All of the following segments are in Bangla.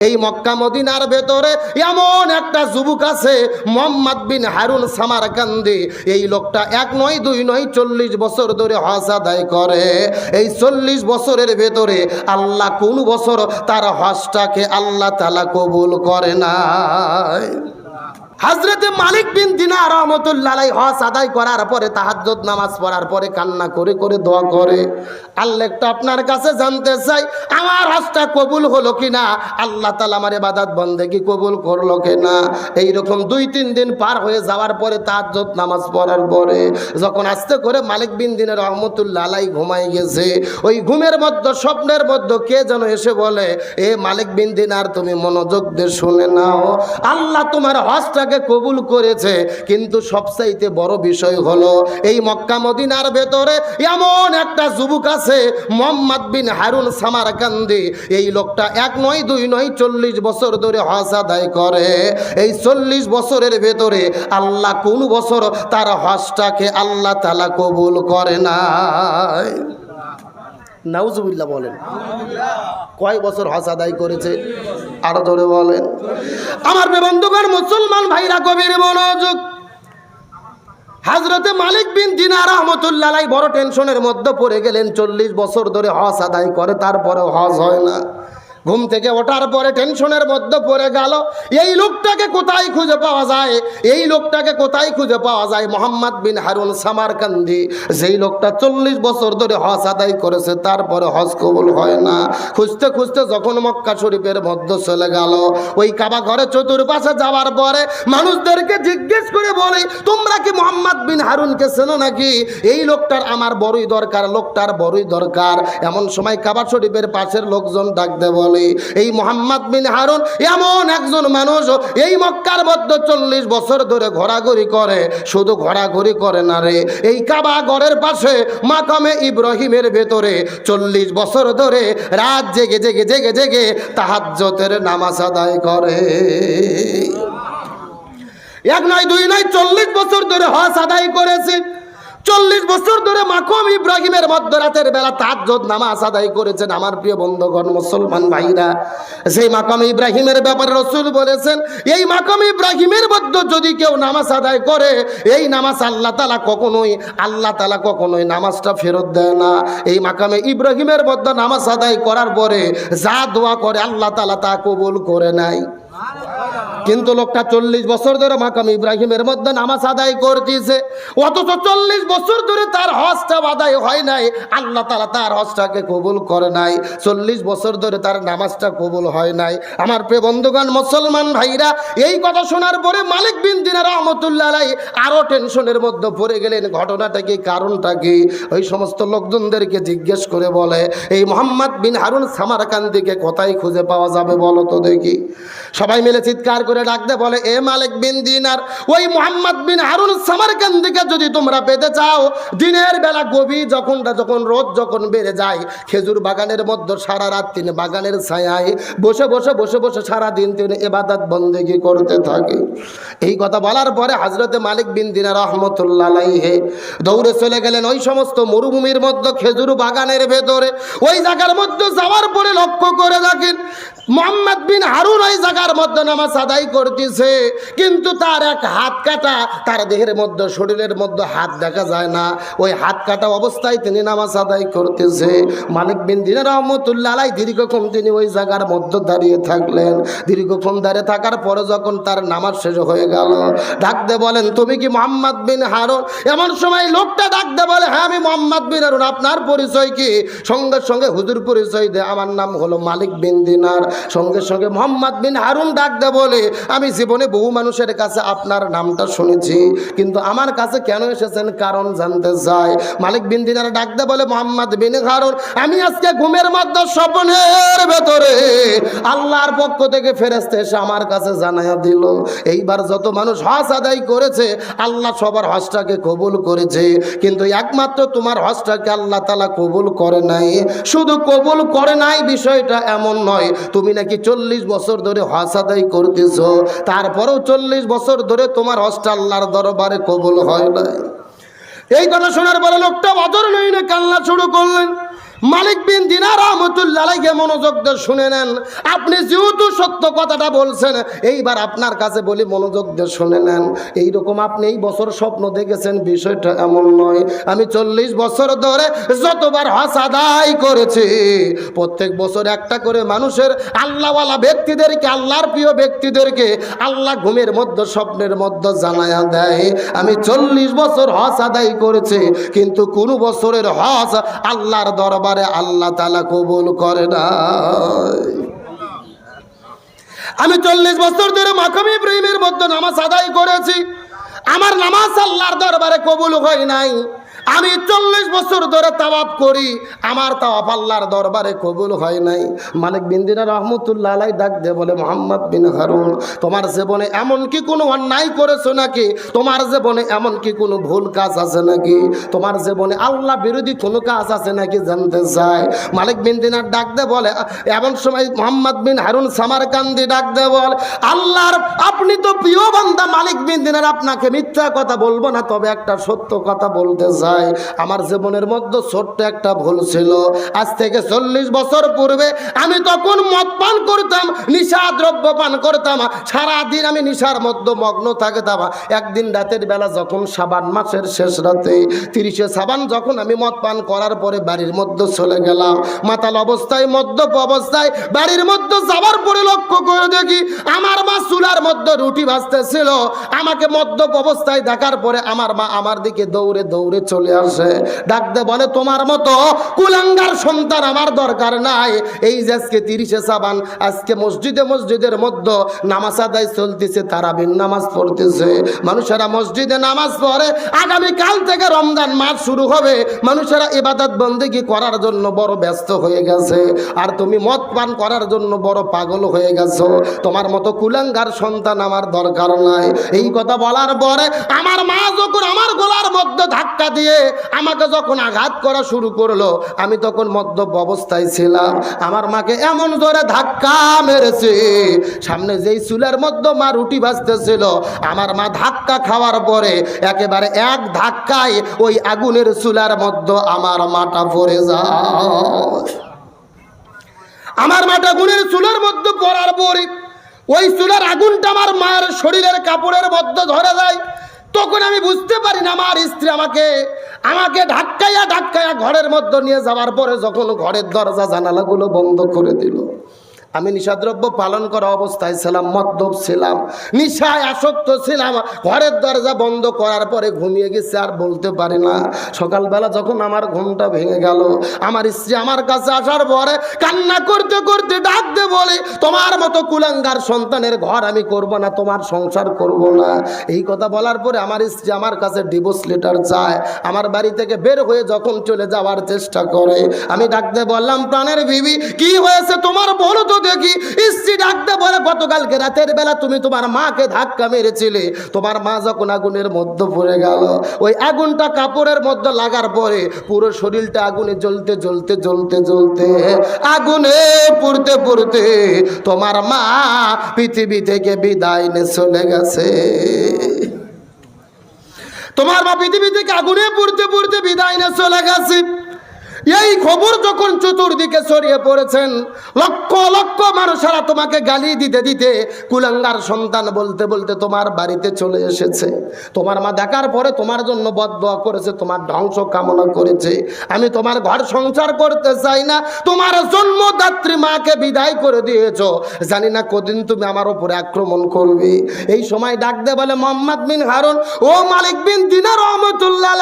এই মক্কা মদিনার ভেতরে এমন একটা যুবক আছে, মোহাম্মদ বিন হারুন সামারকান্দি। এই লোকটা এক নয়, দুই নয়, চল্লিশ বছর ধরে হজ আদায় করে। এই চল্লিশ বছরের ভেতরে আল্লাহ কোন বছর তার হজটাকে আল্লাহ তালা কবুল করে না হাজরতে মালিক বিন দিনা রহমতুল্লাহ হজ আদায় করার পরে তাহাজ্জুদ নামাজ পড়ার পরে কান্না করে করে দোয়া করে। আল্লাহ একটা আপনার কাছে জানতে চাই, আমার হজটা কবুল হলো কিনা? আল্লাহ তালা আমার বাদাত বন্দেগি কবুল করল কিনা? এইরকম দুই তিন দিন পার হয়ে যাওয়ার পরে তাহাজ্জুদ নামাজ পড়ার পরে যখন আস্তে করে মালিক বিন দিনের রহমতুল্লাহ ঘুমাই গেছে, ওই ঘুমের মধ্যে, স্বপ্নের মধ্যে কে যেন এসে বলে, এ মালিক বিন দিনার, তুমি মনোযোগ দিয়ে শুনে নাও। আল্লাহ তোমার হজটাকে কবুল করেছে, কিন্তু সবচাইতে বড় বিষয় হলো, এই মক্কা মদিনার ভেতরে এমন একটা যুবক আছে, মোহাম্মদ বিন হারুন সামারকান্দি। এই লোকটা এক নয়, দুই নয়, চল্লিশ বছর ধরে হজ আদায় করে। এই চল্লিশ বছরের ভেতরে আল্লাহ কোন বছর তার হজটাকে আল্লাহ তালা কবুল করে না নাউজুবিল্লাহ বলেন। কয় বছর হজ আদায় করেছে? আরও ধরে বলেন। আমার বন্ধুগণ মুসলমান ভাইরা কবির মনোযোগ। হাজরতে মালিক বিন দিনার রহমতুল্লাহ বড় টেনশনের মধ্যে পড়ে গেলেন, চল্লিশ বছর ধরে হজ আদায় করে তারপরে হজ হয় না। ঘুম থেকে ওঠার পরে টেনশনের মধ্যে পড়ে গেল। এই লোকটাকে কোথায় খুঁজে পাওয়া যায়? এই লোকটাকে কোথায় খুঁজে পাওয়া যায়? মোহাম্মদ বিন হারুন সামারকান্দি। যেই লোকটা চল্লিশ বছর ধরে হজ আদায় করেছে, তারপরে হজ কবুল হয় না। খুঁজতে খুঁজতে যখন মক্কা শরীফের মধ্যে চলে গেল, ওই কাবা ঘরে চতুর্পাশে যাওয়ার পরে মানুষদেরকে জিজ্ঞেস করে বলে, তোমরা কি মোহাম্মদ বিন হারুনকে চেনো নাকি? এই লোকটার আমার বড়ই দরকার, লোকটার বড়ই দরকার। এমন সময় কাবা শরীফের পাশের লোকজন ডাকতে বলে এই মোহাম্মদ বিন হারুন এমন একজন মানুষ এই মক্কার মধ্যে চল্লিশ বছর ধরে ঘোরাঘুরি করে, শুধু ঘোরাঘুরি করে না রে, এই কাবা ঘরের পাশে মাকামে ইব্রাহিমের ভেতরে চল্লিশ বছর ধরে রাত জেগে জেগে জেগে জেগে তাহাজ্জতের নামাজ আদায় করে। এক নয়, দুই নয়, চল্লিশ বছর ধরে হজ আদায় করেছে। চল্লিশ বছর ধরে মাকম ইব্রাহিমের মধ্যরাতের বেলা তাজ্জদ নামাজ আদায় করেছেন আমার প্রিয় বন্ধুগণ, মুসলমান ভাইরা। সেই মাকাম ইব্রাহিমের ব্যাপারে রসুল বলেছেন, এই মাকাম ইব্রাহিমের মধ্যে যদি কেউ নামাজ আদায় করে, এই নামাজ আল্লাহ তালা কখনোই, আল্লাহ তালা কখনোই নামাজটা ফেরত দেয় না। এই মাকামে ইব্রাহিমের মধ্যে নামাজ আদায় করার পরে যা দোয়া করে আল্লাহ তালা তা কবুল করে নেয়। কিন্তু লোকটা চল্লিশ বছর ধরে মাকাম ইব্রাহিমের মধ্যে নামাজ আদায় করতেছে। অথচ চল্লিশ বছর ধরে তার হজটা আদায় হয় নাই। আল্লাহ তালা তার হজটাকে কবুল করে নাই। চল্লিশ বছর ধরে তার নামাজটা কবুল হয় নাই। আমার প্রিয় বন্ধুগণ, মুসলমান ভাইরা, এই কথা শোনার পরে মালিক বিন দিনা রহমতুল্লাহ আরও টেনশনের মধ্যে পড়ে গেলেন। ঘটনাটা কি, কারণটা কি? ওই সমস্ত লোকজনদেরকে জিজ্ঞেস করে বলে, এই মোহাম্মদ বিন হারুন সামারকান্দিকে কোথায় খুঁজে পাওয়া যাবে বলো তো দেখি? সবাই মিলে চিৎকার করে ডাকতে বলে, এ মালিক বিন দিনার, ওই মোহাম্মদ বিন হারুন সামারকান্দিকে যদি তোমরা পেতে চাও, দিনের বেলা গভীর যখন যখন রোদ যখন বেড়ে যায়, খেজুর বাগানের মধ্যে সারা রাত তিনি বাগানের ছায়ায় বসে বসে বসে বসে সারা দিন তিনি এবাদত বন্দেগি করতে থাকে। এই কথা বলার পরে হাজরতে মালিক বিন দিনার রহমতুল্লাহ হে দৌড়ে চলে গেলেন ওই সমস্ত মরুভূমির মধ্যে, খেজুর বাগানের ভেতরে। ওই জায়গার মধ্যে যাওয়ার পরে লক্ষ্য করে দেখেন, মোহাম্মদ বিন হারুন ওই জায়গার মধ্যে নামাজ আদায় করতেছে, কিন্তু তার এক হাত কাটা তার দেহের মধ্যে, শরীরের মধ্যে হাত দেখা যায় না। ওই হাত কাটা অবস্থায় তিনি নামাজ আদায় করতেছে। মালিক বিন দিন রহমতুল্লাহ দীর্ঘক্ষণ তিনি ওই জায়গার মধ্যে দাঁড়িয়ে থাকলেন। দীর্ঘক্ষণ দাঁড়িয়ে থাকার পরে যখন তার নামাজ শেষ হয়ে গেল, ডাকতে বলেন, তুমি কি মোহাম্মদ বিন হারুন? এমন সময় লোকটা ডাকতে বলে হ্যাঁ আমি মোহাম্মদ বিন হারুন। আপনার পরিচয় কি? সঙ্গে সঙ্গে হুজুর পরিচয় দে আমার নাম হলো মালিক বিন দিনার। সঙ্গে সঙ্গে মোহাম্মদ বিন হারুন ডাকতে বলে আমি জীবনে বহু মানুষের কাছে আপনার নামটা শুনেছি, কিন্তু আমার কাছে কেন এসেছেন কারণ জানতে চাই। মালিক বিন দিনার ডাকতে বলে, মোহাম্মদ বিন হারুন, আমি আজকে ঘুমের মধ্যে স্বপ্নের ভেতরে। আল্লাহর পক্ষ থেকে ফেরেস্তে এসে আমার কাছে জানাইয়া দিল, এইবার যত মানুষ হজ আদায় করেছে, আল্লাহ সবার হজটাকে কবুল করেছে। কিন্তু একমাত্র তোমার হজটাকে আল্লাহ তালা কবুল করে নাই। শুধু কবুল করে নাই, বিষয়টা এমন নয়, তুমি নাকি চল্লিশ বছর ধরে হজ আদায় করতেছ। তারপরেও চল্লিশ বছর ধরে তোমার হজটা আল্লাহর দরবারে কবুল হয় নাই। এই কথা শোনার পরে লোকটা অদর নই না কান্না শুরু করলেন। মালিক বিন দিনার রহমতুল্লাহকে মনোযোগ দিয়ে শুনে নেন। আপনি যেহেতু সত্য কথাটা বলছেন, এইবার আপনার কাছে বলি মনোযোগ দিয়ে শুনে নেন। এইরকম আপনি এই বছর স্বপ্ন দেখেছেন, বিষয়টা এমন নয়। আমি চল্লিশ বছর ধরে যতবার হজ আদায় করেছি, প্রত্যেক বছর একটা করে মানুষের আল্লাহওয়ালা ব্যক্তিদেরকে, আল্লাহর প্রিয় ব্যক্তিদেরকে আল্লাহ ঘুমের মধ্যে, স্বপ্নের মধ্যে জানায়া দেয়। আমি চল্লিশ বছর হজ আদায় করেছি, কিন্তু কোনো বছরের হজ আল্লাহর দরবারে আল্লাহ তালা কবুল করে না আমি চল্লিশ বছর ধরে মাখমি ইব্রাহিমের মধ্যে নামাজ আদায় করেছি। আমার নামাজ আল্লাহর দরবারে কবুল হয় নাই। আমি চল্লিশ বছর ধরে তাওয়াব করি, আমার তাওয়াব আল্লাহর দরবারে কবুল হয় নাই। মালিক বিন্দিনা রহমতুল্লাহ আলাই ডাক দে বলে, মোহাম্মদ বিন হারুন, তোমার জীবনে এমন কি কোনো অন্যায় করেছ নাকি? তোমার জীবনে এমন কি কোনো ভুল কাজ আছে নাকি? তোমার জীবনে আল্লাহ বিরোধী কোনো কাজ আছে নাকি জানতে চায়? মালিক বিন দিনার ডাক দে বলে, এমন সময় মোহাম্মদ বিন হারুন সামারকান্দি ডাক দে বল, আল্লাহর, আপনি তো প্রিয় বান্দা মালিক বিন দিনার আপনাকে মিথ্যা কথা বলব না, তবে একটা সত্য কথা বলতে চাই। আমার জীবনের মধ্যে ছোট্ট একটা ভুল ছিল। আজ থেকে চল্লিশ বছর পূর্বে আমি তখন মদ পান করতাম, নিশা দ্রব্য পান করতাম। সারাদিন আমি নিশার মধ্যে মগ্ন থাকতাম। একদিন রাতের বেলা যখন সাবান মাসের শেষ রাতে, তিরিশে সাবান যখন আমি মদ পান করার পরে বাড়ির মধ্যে চলে গেলাম। মাতাল অবস্থায়, মদ্যপ অবস্থায়, বাড়ির মধ্যে যাবার পরে লক্ষ্য করে দেখি, আমার মা চুলার মধ্যে রুটি ভাজতেছিল। আমাকে মদ্যপ অবস্থায় দেখার পরে আমার মা আমার দিকে দৌড়ে দৌড়ে চলে আসে। ডাকতে বলে, তোমার মতো কুলাঙ্গার সন্তান আমার দরকার নাই। এই যে আজকে তিরিশে সাবান, আজকে মসজিদে মসজিদের মধ্যে নামাজ আদায় চলতেছে তারাবিন নামাজ পড়তেছে। মানুষেরা মসজিদে নামাজ পড়ে আগামী কাল থেকে রমজান মাস শুরু হবে। মানুষেরা ইবাদত বন্দেগি করার জন্য বড় ব্যস্ত হয়ে গেছে। আর তুমি মদ পান করার জন্য বড় পাগল হয়ে গেছো। তোমার মতো কুলাঙ্গার সন্তান আমার দরকার নাই। এই কথা বলার পরে আমার মা যখন আমার গলার মধ্যে ধাক্কা দিয়ে আমাকে যখন আঘাত করা শুরু করল, আমি তখন মদ্যপ অবস্থায় ছিলাম। আমার মাকে এমন জোরে ধাক্কা মেরেছে। সামনে যেই চুলের মধ্যে মা রুটি ভাজতেছিল, আমার মা ধাক্কা খাওয়ার পরে একেবারে এক ধাক্কায় ওই আগুনের চুলার মধ্যে আমার মাটা পড়ে যায়। আমার মাটা গুণের চুলের মধ্যে পড়ার পরে ওই চুলের আগুনটা আমার মায়ের শরীরের কাপড়ের মধ্যে ধরে যায়। তখন আমি বুঝতে পারি না, আমার স্ত্রী আমাকে আমাকে ধাক্কাইয়া ধাক্কাইয়া ঘরের মধ্যে নিয়ে যাওয়ার পরে যখন ঘরের দরজা জানালাগুলো বন্ধ করে দিল আমি নিশাদ্রব্য পালন করা অবস্থায় ছিলাম, মদ্যপ ছিলাম, নিশায় আসক্ত ছিলাম, ঘরের দরজা বন্ধ করার পরে ঘুমিয়ে গেছে, আর বলতে পারি না। সকালবেলা যখন আমার ঘুমটা ভেঙে গেল, আমার স্ত্রী আমার কাছে আসার পরে কান্না করতে করতে ডাকতে বলে, তোমার মতো কুলাঙ্গার সন্তানের ঘর আমি করব না, তোমার সংসার করব না। এই কথা বলার পরে আমার স্ত্রী আমার কাছে ডিভোর্স লেটার চায়, আমার বাড়ি থেকে বের হয়ে যখন চলে যাওয়ার চেষ্টা করে। আমি ডাকতে বললাম, প্রাণের বিবি, কি হয়েছে? তোমার বলো তো দেখি স্ত্রী ডাকতে বলে, গতকালকে রাতের বেলা তুমি তোমার মাকে ধাক্কা মেরেছিলে। তোমার মা যখন আগুনের মধ্যে পড়ে গেল, ওই আগুনটা কাপড়ের মধ্যে লাগার পরে পুরো শরীরটা আগুনে জ্বলতে জ্বলতে জ্বলতে জ্বলতে, আগুনে পুড়তে পুড়তে তোমার মা পৃথিবী থেকে বিদায় নিয়ে চলে গেছে। তোমার মা পৃথিবী থেকে আগুনে পুড়তে পুড়তে বিদায় নিয়ে চলে গেছে। এই খবর যখন চতুর্দিকে ছড়িয়ে পড়েছেন, লক্ষ লক্ষ মানুষেরা তোমাকে গালি দিতে দিতে কুলাঙ্গার সন্তান বলতে বলতে তোমার বাড়িতে চলে এসেছে। তোমার মা দেখার পরে তোমার জন্য বদয়া করেছে, তোমার ধ্বংস কামনা করেছে। আমি তোমার ঘর সংসার করতে চাই না, তোমার জন্মদাত্রী মাকে বিদায় করে দিয়েছ। জানি না কদিন তুমি আমার উপরে আক্রমণ করবে। এই সময় ডাক দে বলে, মোহাম্মদ বিন হারুন, ও মালিক বিন দিনার রহমতুল্লাহ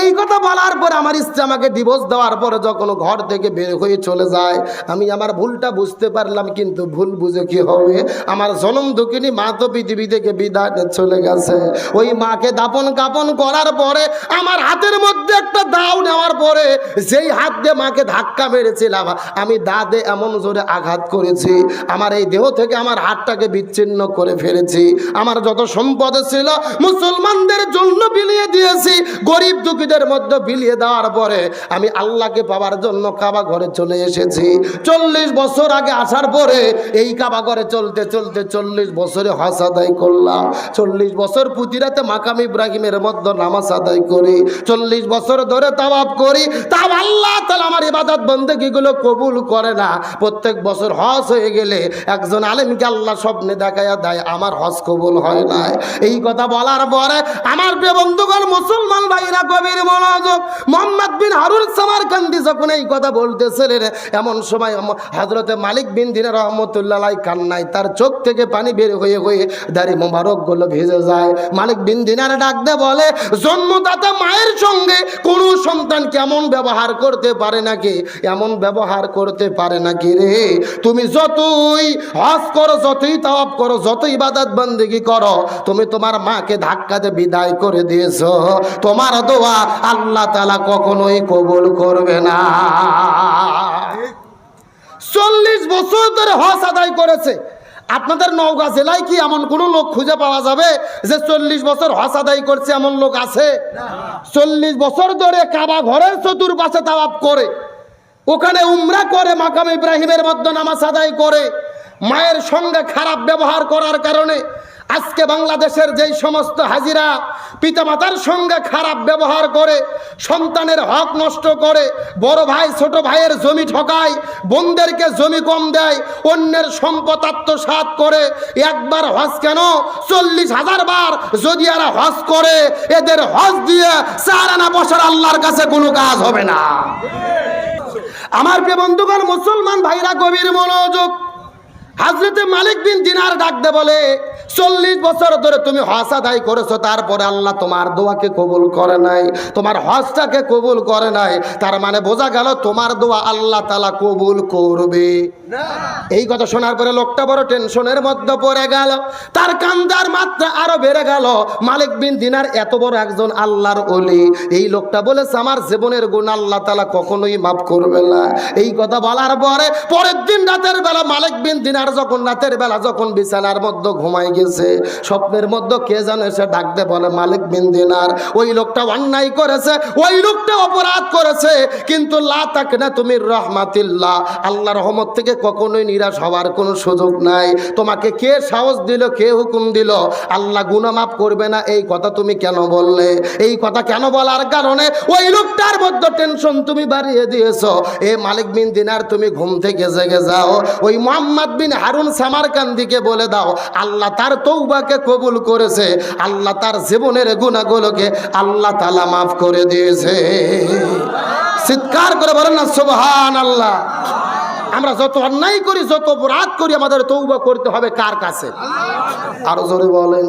এই কথা বলার পর আমার স্ত্রী আমাকে ডিভোর্স দেওয়ার পরে যখন ঘর থেকে বের হয়ে চলে যায়, আমি আমার ভুলটা বুঝতে পারলাম, কিন্তু ভুল বুঝে কি হবে? আমার জনম দুঃখিনী মা তো পৃথিবী থেকে বিদায় চলে গেছে। ওই মাকে দাপন কাপন করার পরে, আমার হাতের মধ্যে একটা দাও নেওয়ার পরে, যেই হাত দিয়ে মাকে ধাক্কা মেরেছিলাম, আমি দাদে এমন জোরে আঘাত করেছি। আমার এই দেহ থেকে আমার হাতটাকে বিচ্ছিন্ন করে ফেলেছি। আমার যত সম্পদ ছিল, মুসলমানদের জন্য বিলিয়ে দিয়েছি। গরিব দুঃখীদের মধ্যে বিলিয়ে দেওয়ার পরে, আমি আল্লাহ আল্লাহকে পাওয়ার জন্য কাবা ঘরে চলে এসেছি। চল্লিশ বছর আগে আসার পরে এই কাবা ঘরে চলতে চলতে চল্লিশ বছরে হজ আদায় করলাম। চল্লিশ বছর পুতিরাতে মাকাম ইব্রাহিমের মধ্যে নামাজ আদায় করি। চল্লিশ বছর ধরে তাওয়াব করি। তাও আল্লাহ তালা আমার ইবাদত বন্দেগিগুলো কবুল করে না। প্রত্যেক বছর হজ হয়ে গেলে একজন আলেমকে আল্লাহ স্বপ্নে দেখাইয়া দেয়, আমার হজ কবুল হয় না এই কথা বলার পরে আমার বন্ধুগণ, মুসলমান ভাইরা কবির মনোযোগ। মোহাম্মদ বিন হারুন সামারকান্দি যখন এই কথা বলতেছিলেন এমন সময় হজরতে মালিক বিন দিন রহমতুল্লাহ কান্নায় তার চোখ থেকে পানি বের হয়ে হয়ে দাড়ি মোবারকগুলো ভেজে যায়। মালিক বিন দিনার ডাক দে বলে, জন্মদাতা মায়ের সঙ্গে কোনো সন্তান কেমন ব্যবহার করতে পারে নাকি? এমন ব্যবহার করতে পারে নাকি রে? তুমি যতই হজ করো, যতই তাওয়াব করো, যতই ইবাদত বন্দেগি করো, তুমি তোমার মাকে ধাক্কাতে বিদায় করে দিয়েছ। তোমার দোয়া আল্লাহ তালা কখনোই কবুল করবে না। চল্লিশ বছর ধরে হজ আদায় করেছে। আপনাদের নওগাঁ জেলায় কি এমন কোনো লোক খুঁজে পাওয়া যাবে যে চল্লিশ বছর হস আদায় করছে এমন লোক আছে? চল্লিশ বছর ধরে কাবা ঘরের চতুর্পাশে তাওয়াব করে, ওখানে উমরা করে, মাকাম ইব্রাহিমের মধ্যে নামাজ আদায় করে, মায়ের সঙ্গে খারাপ ব্যবহার করার কারণে আজকে বাংলাদেশের যেই সমস্ত হাজিরা পিতামাতার সঙ্গে খারাপ ব্যবহার করে, সন্তানের হক নষ্ট করে, বড় ভাই, ছোট ভাইয়ের জমি ঠকায়, বোনদেরকে জমি কম দেয়, অন্যের সম্পদ আত্মসাৎ করে, একবার হজ কেন? চল্লিশ হাজার বার যদি এরা হজ করে, এদের হজ দিয়ে চার আনা বছর আল্লাহর কাছে কোনো কাজ হবে না। আমার প্রিয় বন্ধুগণ, মুসলমান ভাইরা, গভীর মনোযোগ হাজরতে মালিক বিন দিনার ডাকতে বলে চল্লিশ বছর ধরে তুমি হজ আদায় করেছ তারপরে আল্লাহ তোমার দোয়াকে কবুল করে নাই তোমার হজটাকে কবুল করে নাই তার মানে বোঝা গেল তোমার দোয়া আল্লাহ তালা কবুল করবে। এই কথা শোনার পরে লোকটা বড় টেনশনের মধ্যে পড়ে গেল তার কান্দার মাত্রা আরও বেড়ে গেল। মালিক বিন দিনার এত বড় একজন আল্লাহর অলি এই লোকটা বলেছে আমার জীবনের গুণ আল্লাহ তালা কখনোই মাফ করবে না। এই কথা বলার পরে পরের দিন রাতের বেলা মালিক বিন দিনার যখন রাতের বেলা যখন বিছানার মধ্যে ঘুমাই গেছে, স্বপ্নের মধ্যে কে জানে সে ডাকতে বলে, মালিক বিন দিনার, ওই লোকটা অন্যায় করেছে, ওই লোকটা অপরাধ করেছে, কিন্তু লা না তুমি রহমাতিল্লাহ, আল্লাহ রহমত থেকে কখনোই নিরাশ হওয়ার কোনো সুযোগ নাই। তোমাকে কে সাহস দিল, কে হুকুম দিল? আল্লাহ গুণমাপ করবে না, এই কথা তুমি কেন বললে? এই কথা কেন বলার কারণে ওই লোকটার মধ্যে টেনশন তুমি বাড়িয়ে দিয়েছ। এ মালিক বিন দিনার, তুমি ঘুম থেকে জেগে যাও। ওই মোহাম্মদ বিন হারুন সামারকান্দিকে বলে দাও, আল্লাহ তার তৌবাকে কবুল করেছে, আল্লাহ তার জীবনের গুণাগুলোকে আল্লাহ তালা মাফ করে দিয়েছে। চিৎকার করে বলেন না সুবহান আল্লাহ আমরা যত অন্যায় করি, যত অপরাধ করি, আমাদের তৌবা করতে হবে কার কাছে? আরও জোরে বলেন।